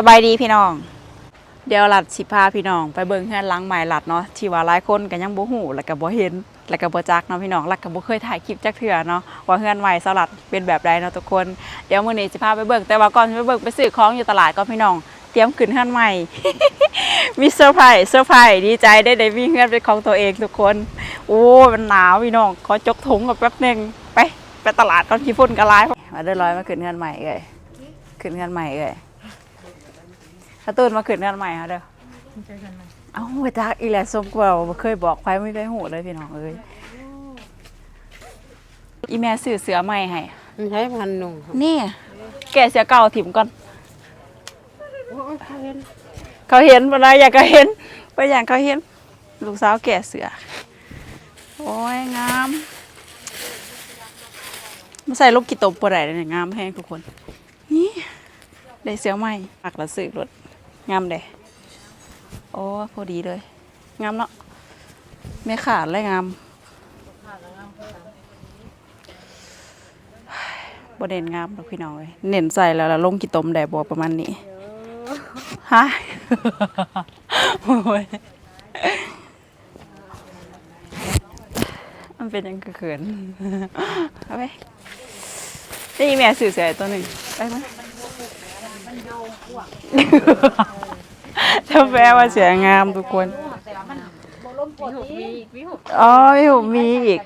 สบายดีพี่น้อง เดี๋ยวหลัดสิพาพี่น้อง ไปเบิ่งเฮือนหล้างใหม่หลัดเนาะที่ว่าหลายคนก็ยังบ่ฮู้แล้วก็บ่เห็นแล้วก็บ่จักเนาะพี่น้องแล้วก็บ่เคยถ่ายคลิปจักเทื่อเนาะว่าเฮือนใหม่สลัดเป็นแบบใดเนาะทุกคนเดี๋ยวมื้อนี้สิพาไปเบิ่งแต่ว่าก่อนไปเบิ่งไปซื้อของอยู่ตลาดก่อนพี่น้อง เตรียมขึ้นเฮือนใหม่ มีเซอร์ไพรส์เซอร์ไพรส์ดีใจได้ได้มีเฮือนเป็นของตัวเองทุกคน โอ้มันหนาวพี่น้องขอจกถุงกับแป๊บนึงไปไปตลาดก่อนขี้ฝุ่นกระลายมาเด้อร้อยมาขึ้นเฮือนใหม่เอ้ยขึ้นเฮือนใหม่เอ้ย ถ้าตื่นมาขึ้นงานใหม่ค่ะเด้อเอ้าไปจักอีแหละสมกว่าบ่เคยบอกใครไม่ได้หูเลยพี่น้องเอ้ยอีแม่ซื้อเสือใหม่ให้มันใช้พันหนุ่งครับนี่ แกะเสือเก่าถิ่มก่อน โอ้ยเขาเห็นเขาเห็นบ่ได้อยากก็เห็นไปอย่างเขาเห็น ลูกสาวแกะเสือ โอ้ยงามมาใส่ลูกกี่ตบบ่ได้เลยเนี่ยงามแฮงทุกคน นี่ ได้เสือใหม่ปักละซื้อรถ งามเด้โอ้พอดีเลย งามเนาะไม่ขาดเลยงามบ่เด่นงามดอกพี่น้องเลยเน้นใส่แล้วแล้วลงกี่ตมได้บ่ประมาณนี้ฮะโอ้ยมันเป็นยังกระเขินเอาไปนี่แม่สื่อเสียตัวหนึ่งไปไหม ถ้าแปลว่าเสียงามทุกคนอ๋อมีหูมีอีก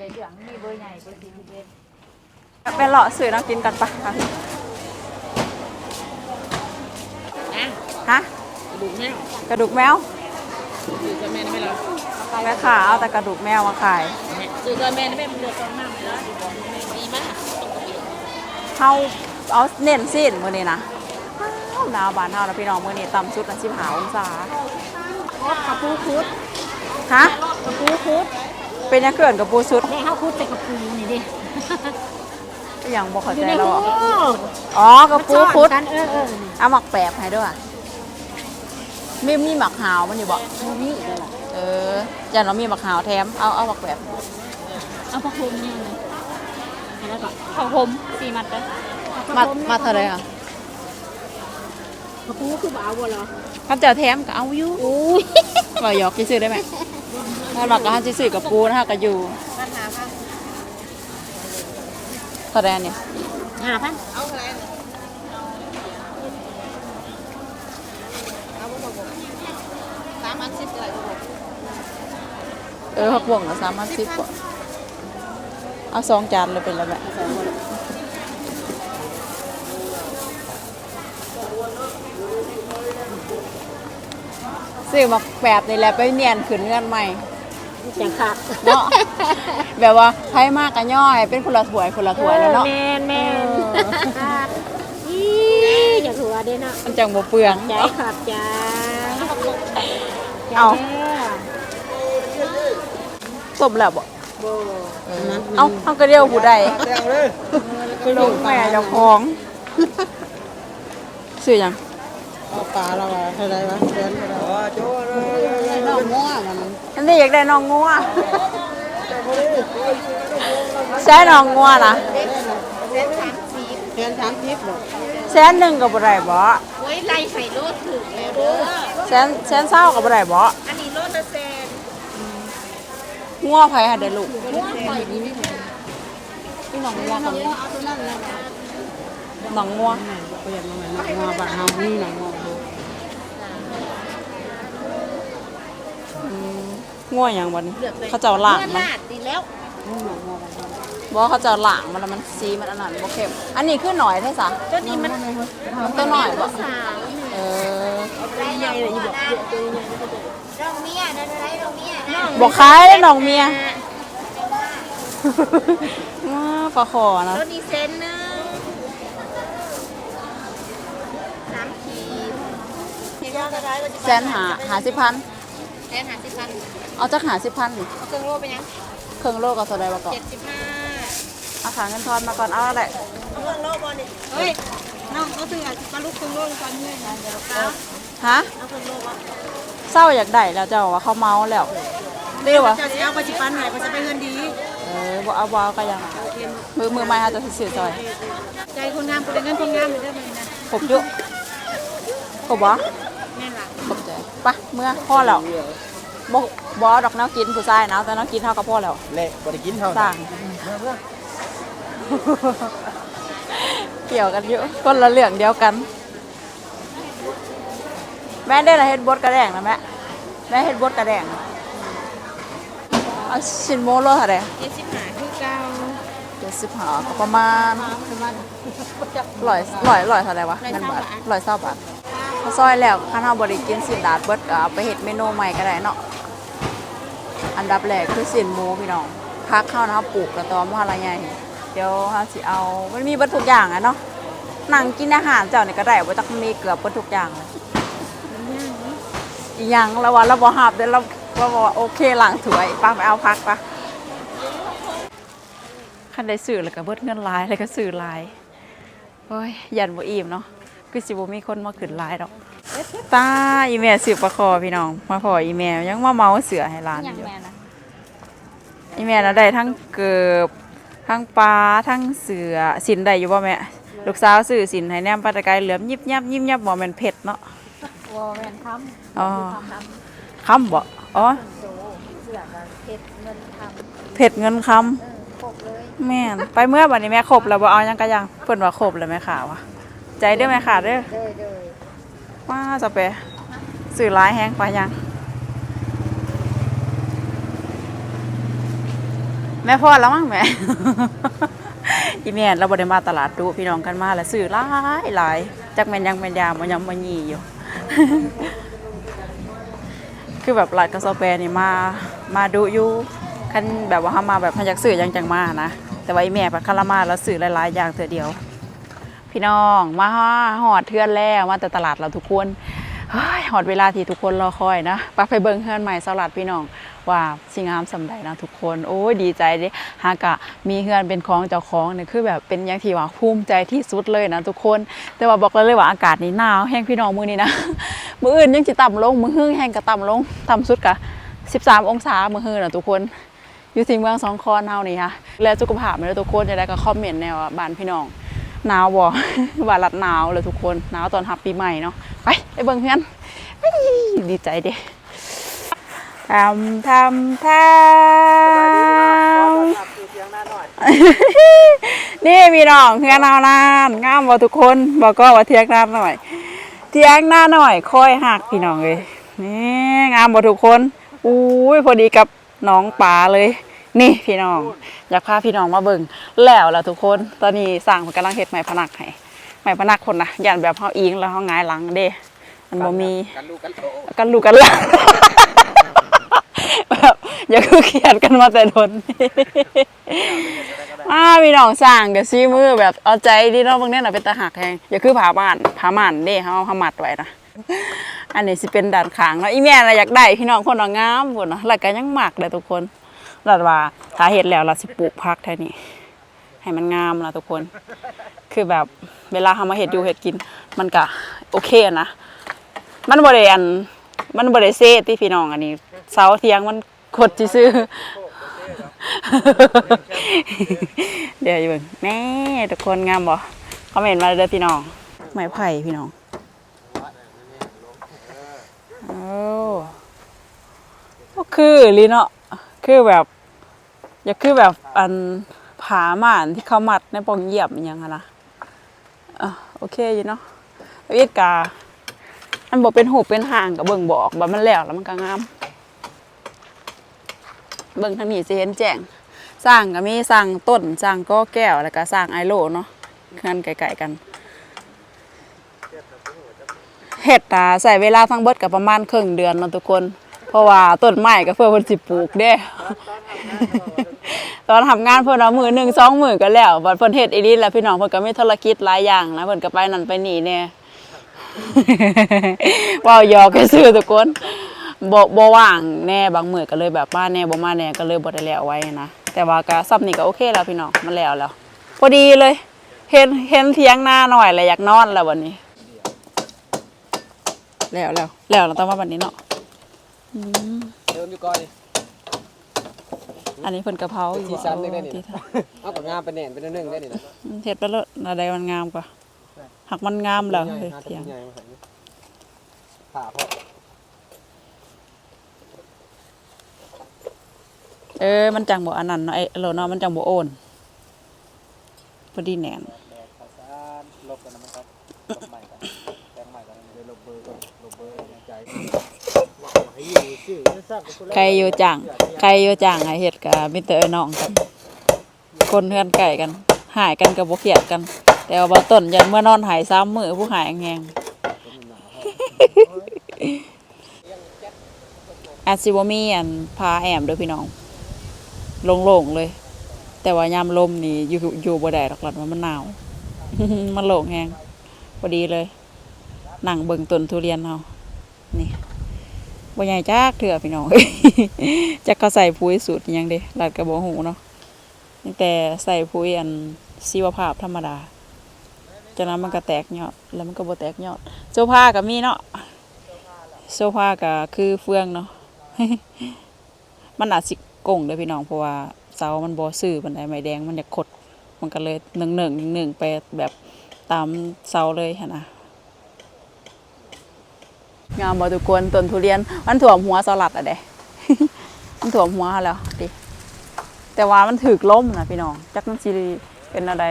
ไปเลาะสื่อน้ำกินกันปะคะฮะดูแม่กระดูกแมวซื้อกับแม่ไม่หรอแม่ขาเอาแต่กระดูกแมวมาขายซื้อกับแม่ไม่เป็นเดือดร้อนมากเลยนะดีมากเฮาเอาเน้นสิ้นมื้อนี้นะอ้าว หนาวบานเฮานะพี่น้องมื้อนี้ต่ำสุดนะสิบหาองศากระปูคุดฮะกระปูคุด เป็นยังเกินกับปูสุดแม่เขาคุดแต่กระปูนี่ดิอหยังบ่เข้าอยู่ใจในแล้วหูอะอ๋อกระปูคุดกันเออเออเอาหมักแปบให้ด้วยมีมีหมักหาวมันอยู่บ่นี่อีกแล้วเอออย่าเรามีหมักหาวแถมเอาเอาหมักแปบเอาผ้าห่มนี่แล้วก็ผ้าห่มสี่มัดเลยมามาเท่าไหร่อะ กระปูคือบ่เอาบ่เหรอถ้าเจ้าแถมก็เอาอยู่อุ้ยบ่หยอกสิซื้อได้ไหมถ้าหลักก็หันสิซื้อกับปูนะคะก็อยู่ปัญหาค่ะเท่าไหร่อันเนี่ยห้าพันสามพันสิบเลยเออผักบ่วงก็สามพันสิบกว่าเอาสองจานเลยเป็นแล้วแหละ ซื้อหมักแปบนี่แหละไปเนียนขึ้นเงื่อนใหม่จังคักเนาะแบบว่าไผมากกันย่อย เป็นคนละถ้วยคนละถ้วยแล้วเนาะแมนแมนเอออีอย่าถือว่าเด้นะมันจังบ่เปลืองใจขับจ้าเอาต้มแล้วบ่โบเอาเอากระเดียวผู้ใดลูกแม่เจ้าของซื้อหยัง เอาปลาเราอะเท่าไรวะเดือนเท่าไรวะโจ้เลยน้องมั่วมันอันนี้อยากได้น้องงัวใช้น้องงัวนะเดือนสามสิบหรอกแสนหนึ่งก็บ่ได้บ่โอ้ยไล่ใส่รถถึงแล้วเด้อแสนแสนเศร้าก็บ่ได้บ่อันนี้รถละแสนงัวไผหาได้ลูกม้วนไปนี่นี่พี่น้องงัวกันเอาตัวนั้นแล้วนะน้องงัว เปลี่ยนมาใหม่น้องงัวบ้านเฮานี่น้องงัวเฮาอืม งัวหยังบ่นี่เขาเจ้าล่างมัน ลาดดีแล้วนี่น้องงัวบ้านเฮาบ่เขาเจ้าล่างมันแล้วมันสีมันอันนั้นบ่เข้มอันนี้คือหน่อยแท้ซะตัวนี้มันมันตัวหน่อยบ่สาวเออใหญ่เลยอีบอกตัวใหญ่น้องเมียนั่นอะไรน้องเมียน้องบ่ขายเลยน้องเมียอ้าปลาขอนะรถดีเซนหนึงสามขีดเที่ยวอะไรก็จะแสนหาหาสิพัน แสนหาสิบพันเอาจักหาสิพันนี่เอาเครื่องโล่ไปยังเครื่องโลก็เท่าใดบ่ก่อนเจ็ดสิบห้าเอาขาเงินทอนมาก่อนเอาอะไรเอาเครื่องโล่บอลดิเฮ้ยน้องก็คือมาลุกเครื่องโล่ก่อนเพื่อนเดี๋ยวเอาฮะเอาเครื่องโล่วะเศร้าอยากได้แล้วเจ้าว่าเขาเมาแล้วเรียกว่าจะเอาไปจิปันไหนมันจะไปเงินดีเออบ่เอาบ่เอาก็ยังมือมือไม้เฮาจะซื้อซอยใจคนงามคนได้เงินคนงามเลยได้ไหมนะครบอยู่ครบบบ่แม่นล่ะขอบใจไปะเมื่อพ่อแล้วบ่บ่ดอกแนวกินผู้ชายนะแต่แนวกินเท่ากับพ่อแล้วเละบ่ได้กินเท่าสั่งเกี่ยวกันเยอะคนละเรื่องเดียวกัน แม่ได้ละเฮ็ดบดกระแดงนะแม่แม่เฮ็ดบดกระแดงเอาชิ้นโมโลเท่าไหร่เจ็ดสิบห้าคือเก้าเจ็ดสิบห้าก็ประมาณประมาณร้อยร้อยร้อยเท่าไหร่วะเงินบาทร้อยเศร้าบาท พอซอยแล้วข้าเราบริกินสินดาดเบิดก็เอาไปเฮ็ดเมนูใหม่ก็ได้เนาะอันดับแรกคือสินหมูพี่น้องพักข้านะครับปลูกกระตอมว่าอะไรใหญ่เดี๋ยวเฮาสิเอามันมีเบิดทุกอย่างอะเนาะนั่งกินอาหารเจ้านี่ก็ได้บ่ต้องมีเกือบเบิดทุกอย่างเลยอีหยังแล้วว่าเราบ่หับเดี๋ยวเราเราบอกว่าโอเคหล้างถวยป้าไปเอาพักปะคันได้ซื้อแล้วก็เบิดเงินลายแล้วก็ซื้อลายโอ้ยยันบ่อิ่มเนาะ คือสิบ่มีคนมาขึ้นหลายดอกตาอีแม่สืบประคอพี่น้อง มาพออีแม่ยังมาเมาเสือให้หลานอย่างอยู่แม่นะอีแม่น่ะได้ทั้งเกิบทั้งปลาทั้งเสือสินได้อยู่บ่แม่ลูกสาวซื้อสินให้แนมปลาตะไกเหลือมยิบยับยิบยับบ่แม่นเผ็ดเนาะ วอแม่นทอ๋อำทำคำบ่อ๋อโตเสือกับเพชรเงินทำเผ็ดเงินคำเออครบเลยแม่น ไปเมื่อบัดนี้แม่ครบแล้วบ่เอาหยังก็ยังเพิ่นว่าครบแล้วแม่ขาวะ ใจเด้อแม่ขาเด้อเด้อเด้อว่าจะไปสื่อร้ายแห้งไปยัง แม่พ่อแล้วมั้งแม่ อีแม่นเราบไดมาตลาดดูพี่น้องกันมาแล้วสื่อหลายหลายจักแม่นยังแม่นยามมันยังมันยีอยู่ คือแบบหลาดกระสอบแปรนี่มามาดูอยู่คันแบบว่าเฮามาแบบเฮาอยากซื้อหยังจังมานะแต่ว่าอีแม่ปัดคารามาแล้วซื้อหลายๆอย่างเถื่อเดียว พี่น้อง มาหอดเทือนแล้วมาแต่ตลาดเราทุกคนหอดเวลาที่ทุกคนรอคอยนะปไปเบิงเฮือนใหม่สลัดพี่น้องว่าสิงามสำใดนะทุกคน โอ้ยดีใจเด้หากะมีเฮือนเป็นของเจ้าของเนี่ยคือแบบเป็นอย่างที่ว่าภูมิใจที่สุดเลยนะทุกคน แต่ว่าบอกเลยว่าอากาศนี่หนาวแห้งพี่น้องมือนี้นะมืออื่นยังจะต่ำลงมือหึ่งแห้งก็ต่ำลงต่ำสุดกะ13 องศามือหึ่งนะทุกคนอยู่ที่เมืองสองคอนเฮานี่ค่ะแล้วสุขภาพไม่ได้ทุกคนจะได้ก็คอมเมนต์แนวบ้านพี่น้อง หนาวบ่ว่ารัดหนาวเลยทุกคนหนาวตอนรับปีใหม่เนาะไปไปเบิ่งเพื่อนดีใจเด้ทำทำทำนี่มีน้องเพื่อนเอานานงามบ่ทุกคนบอกก็ว่าเทียงหน้าหน่อย เทียงหน้าหน่อยค่อยหักพี่น้องเลยนี่งามบ่ทุกคนอุ้ยพอดีกับน้องป๋าเลย นี่พี่น้อง อยากพาพี่น้องมาเบิ่งแล้วล่ะทุกคนตอนนี้สร้างเพิ่นกำลังเฮ็ดไม้พนักให้ไม้พนักคนนะย่านแบบเฮาอิงแล้วเฮาหงายหลังเด้มันบ่มีกันลูกกันโตกันลูกกันหลานแบบอย่าคือเขียนกันมาแต่โดนอ้าพี่น้องสร้างกับซีมือแบบเอาใจดีเนาะบางเนี้น่ะเป็นตาหักแฮงอย่าคือผาบ้านผาหมันเด้เฮาเฮามัดไว้นะอันนี้สิเป็นด่านขางเนาะอีแม่น่ะอยากได้พี่น้องคนน่ะงามพุ่นเนาะแล้วก็ยังมักเลยทุกคนแล้วว่าถ้าเฮ็ดแล้วเราสิปลูกผักแท้นี้ให้มันงามละทุกคน คือแบบเวลาเฮามาเฮ็ดอยู่เฮ็ดกิน มันก็โอเคนะ มันบ่ได้อันมันบ่ได้เซติพี่น้องอันนี้เสาเทียงมันกดจีซื่อเดี๋ยวอยู่เบิ่งแน่ทุกคนงามบ่คอมเมนต์มาเด้อพี่น้องไม้ไผ่พี่น้องโอ้ก็คือลีเนาะคือแบบ อย่าคือแบบอันผาหม่านที่เขามัดในปองเหยียบอหยังอะนะอะโอเคอยู่เนาะแล้วอีกกามันบอกเป็นหูเป็นห่างกับเบิ่งบอกแบบมันแล้วแล้วมันก็งาม เบิ่งทางนี้สิเห็นแจ้งสร้างก็มีสร้างต้นสร้างก้อแก้วแล้วก็สร้างไอโลเนาะกันไกลๆกันเฮ็ดตาใส่เวลาทั้งเบิดกับประมาณครึ่งเดือนเนาะทุกคน เพราะว่าต้นไม้ก็เพื่อเพิ่นสิปลูกเด้ ตอนทำงานเพิ่นเอามือหนึ่งสองมือก็แล้วบัดเพิ่นเฮ็ดอีนี้แล้วพี่น้องเพิ่นก็มีธุรกิจหลายอย่างนะเพิ่นก็ไปนั่นไปนี่แน่ เว้าหยอกก็ซื้อทุกคนบ่บ่ว่างแน่บางมื้อก็เลยแบบมาแน่บ่มาแน่ก็เลยบ่ได้แล้วไว้นะแต่ว่าก็ซับนี่ก็โอเคแล้วพี่น้องมันแล้วแล้วพอดีเลย เห็นเห็นเถียงหน้าหน่อยเลยอยากนอนแล้ววันนี้ แล้วแล้วแล้วเราต้องมาวันนี้เนาะ เดินอยู่ก่อนนี่อันนี้เพิ่นกะเพราอยู่สีสันเล็กได้นี่ที่เอาก็งามเป็นแหน่นเป็นนึ่งได้นี่นะเฮ็ดไปแล้วอะไรมันงามกว่าหักมันงามแล้วเฮ้ยหาเถียงใหญ่มาใส่นี่ผ่าเพราะเออมันจังบ่อันนั้นเนาะไอ้โลเนาะมันจังบ่โอนพอดีแหนน แดกข้าวสารลบกันนะมันครับลบใหม่กันแดงใหม่กันเดี๋ยวลบเบอร์ก่อนลบเบอร์ในใจ ใครอยู่จ้างใครอยู่จ้างให้เฮ็ดก็มีแต่ไอ้น้องกันคนเฮือนไก่กัน หายกันก็บ่เครียดกัน แต่ว่าบ่ต้นยันเมื่อนอนหายซ้ำมือผู้หายแงงอาจสิบ่มีอันพาแอมเด้อพี่น้องโล่งๆเลย แต่ว่ายามลมนี่อยู่อยู่บ่ได้ดอกหลัดว่ามันหนาว มันโล่งแฮงพอดีเลย หนังเบิ่งต้นทุเรียนเฮานี่ บ่ใหญ่จักเถื่อพี่น้องจักเขาใส่ปุ๋ยสูตรยังเด้หลัดก็บ่ฮู้เนาะตั้งแต่ใส่ปุ๋ยอันชีวภาพธรรมดาจากนั้นมันก็แตกยอด แล้วมันก็บ่แตกยอดโซฟาก็มีเนาะโซฟาก็คือเฟืองเนาะมันอาจสิกงเด้อพี่น้องเพราะว่าเสามันบ่ซื่อปานใดไม้แดงมันจะขด มันก็เลยหนึ่งหนึ่งหนึ่งหนึ่งไปแบบตามเสาเลยหั่นนะ งามบ่ทุกคนต้นทุเรียนมันถ่วมหัวสลัดอะเด้มันถ่วมหัวแล้วดิแต่ว่ามันถึกล้มนะพี่น้องจักมันสิเป็นอะไร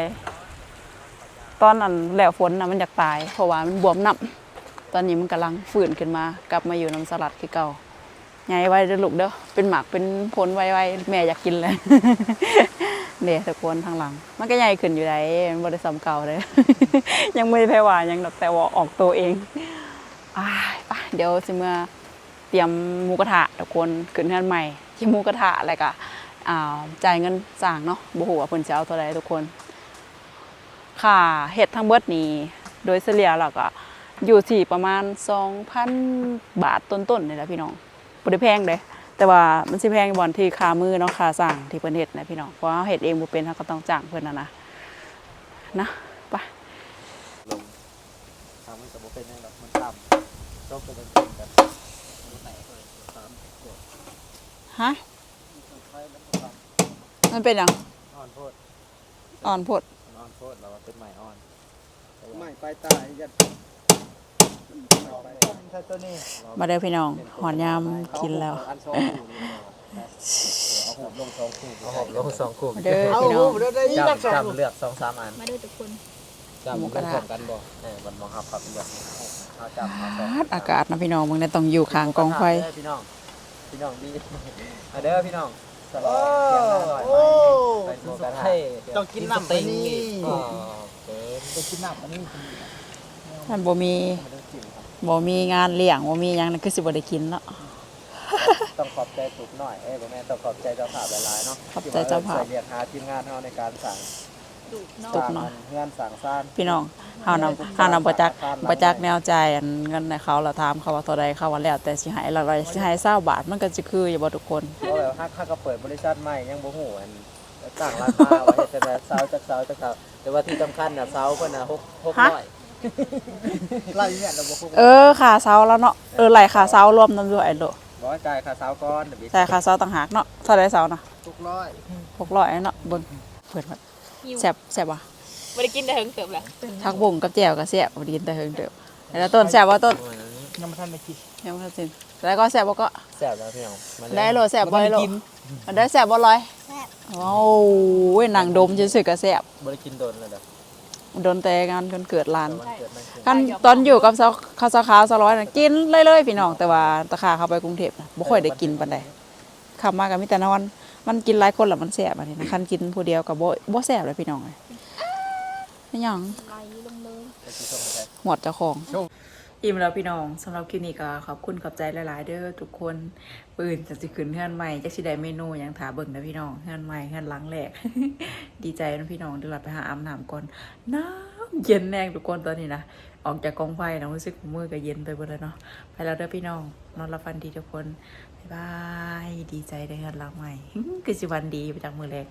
ตอนนั้นแล้วฝนนะมันอยากตาย เพราะว่ามันบวมน้ำตอนนี้มันกำลังฟื้นขึ้นมา กลับมาอยู่น้ำสลัดคือเก่าใหญ่ไว้เด้อลูกเด้อเป็นหมากเป็นผลไวๆแม่อยากกินเลยเนี่ยตะโกนทางหลัง มันก็ใหญ่ขึ้นอยู่ได้มันบริสมเก่าเลย ยังไม่ได้แพ้ว่ายังแต่ว่าออกตัวเองอ้าย เดี๋ยวสิเมื่อเตรียมหมูกระทะตะโกนขึ้นงานใหม่ ที่หมูกระทะอะไรก็อ่าจ่ายเงินสร้างเนาะบ่ฮู้ว่าเพิ่นจะเอาเท่าใดทุกคน ค่ะเห็ดทั้งเบิดนี้โดยเฉลี่ยแล้วก็อยู่ที่ประมาณ 2,000 บาทต้นๆนี่แหละพี่น้องบ่ได้แพงเด้แต่ว่ามันสิแพงบอนที่ค่ามือเนาะค่าสร้างที่เพิ่นเฮ็ดนะพี่น้องเพราะเฮ็ดเองบ่เป็นเราก็ต้องจ้างเพิ่นน่ะนะนะไป ลงทำมันจะบ่เป็นยังหรอกมันต่ำต้องเป็นเป็น กันรู้ไหนก็เลยตามกดฮะไฟมันก็ต่ำมันเป็นหยังอ่อนโพดอ่อนโพดมันอ่อนโพดเราว่าเป็นไม้อ่อนไม่ไปตายยัดถ้าตัวนี้มาเด้อพี่น้องหอนยามกินแล้วอันสองคู่นี่เอาหอบลงสองคู่เอาหอบลงสองคู่มาเด้อเอาพี่น้องเดี๋ยวได้ยัดสจำองจำเลือกสองสามอันมาดูทุกคนจำเลือกพร้อมกันบ่เออมันมองหับครับเลือกเอาจำเอาสองอาดอากาศนะพี่น้องมึงได้ต้องอยู่ข้างกองไฟเด้พี่น้องพี่น้องดีมาเด้อพี่น้องสลโอ้องเที่ยงหน้าหน่อยโอ้ไปโมกระทะต้องกินน้ำอันนี้อ๋อเกินต้องกินน้ำอันนี้ท่านบ่มีไม่ต้องกินครับบ่มีงานเลี้ยงบ่มีหยังนั่นคือสิบ่ได้กินเนาะต้องขอบใจตุกหน่อยเอ้ยบ่แม่นต้องขอบใจเจ้าภาพหลายๆเนาะขอบใจเจ้าภาพที่ว่เรียกหาทีมงานเฮาในการสั่ง ดุเนาะตุกหน่อยเฮือนสั่งซ่านพี่น้องเฮานำเฮานำบ่จักบ่จักแนวใจายอันเงินให้เขาเราถามเขาว่าเท่าใดเขาว่าแล้วแต่สิให้ละร้อยสิให้20บาทมันก็สิคืออยู่บ่ทุกคนเพราะแบบฮักฮักก็เปิดบริษัทใหม่ยังบ่ฮู้อันตั้งราคาไว้แต่แบบเซาจักเซาจักเซาแต่ว่าที่สำคัญน่ะเซาเพิ่นน่ะ6ฮะ600ไล่เนี่ยเราบอกเออค่าเสาแล้วเนาะเออไหลค่าเสารวมนำด้วยไอ้โลบ่จ่ายค่าเซาก่อนเดี๋ยวบิแต่ค่าเสาต่างหากเนาะเท่าใดเสานะทุกร้อย600เนาะเบิ่งเปิดมา แซ่บแซ่บว่ะไม่ได้กินแต่เฮิงเติบแหละทักบุ่งกับแจ่วก็แซ่บบ่ได้กินแต่เฮิงเด้อแล้วต้นแซ่บบ่ต้นยังไม่ทันได้กินยังบ่ทันสิ้นแล้วก็แซ่บบ่ก็แซ่บแล้วพี่น้องมันได้โลแซ่บบ่โลมันได้แซ่บบ่ลอยว้าวหนังดมซื่อๆก็แซ่บบ่ได้กินโดนเลยเด้อโดนแต่งานจนเกิดหลานมันเกิดมันขึ้นคันตอนอยู่กับเสาข้าวสาขาวสะร้อยน่ะกินเรื่อยๆพี่น้องแต่ว่าตะขาเข้าไปกรุงเทพน่ะบ่ค่อยได้กินปานใดขับมาก็มีแต่นอน มันกินหลายคนแล้วมันแซ่บอันนี้นะคันกินผู้เดียวก็บ่บ่แซ่บเลยพี่น้องเอ้ยไม่หยังไหลลงเลยไปสิส่งให้หมดเจ้าของ อิ่มแล้วพี่น้องสำหรับคลิปนี้ก็ขอบคุณขอบใจหลายๆ เด้อทุกคนปืนจะสิขึ้นเฮือนใหม่จะสิได้เมนูหยังถาเบิ่งนะพี่น้องเฮือนใหม่เฮือนหลังแรกดีใจนะพี่น้องเดี๋ยวเราไปหาอาบน้ำก่อนน้ำเย็นแน่ทุกคนตอนนี้นะออกจากกองไฟนะรู้สึกมือก็เย็นไปหมดแล้วเนาะไปแล้วเด้อพี่น้องนอนรับฟันดีทุกคน บายบาย ดีใจได้เงินรางใหม่ คือสิวันดีไปจากมือแรก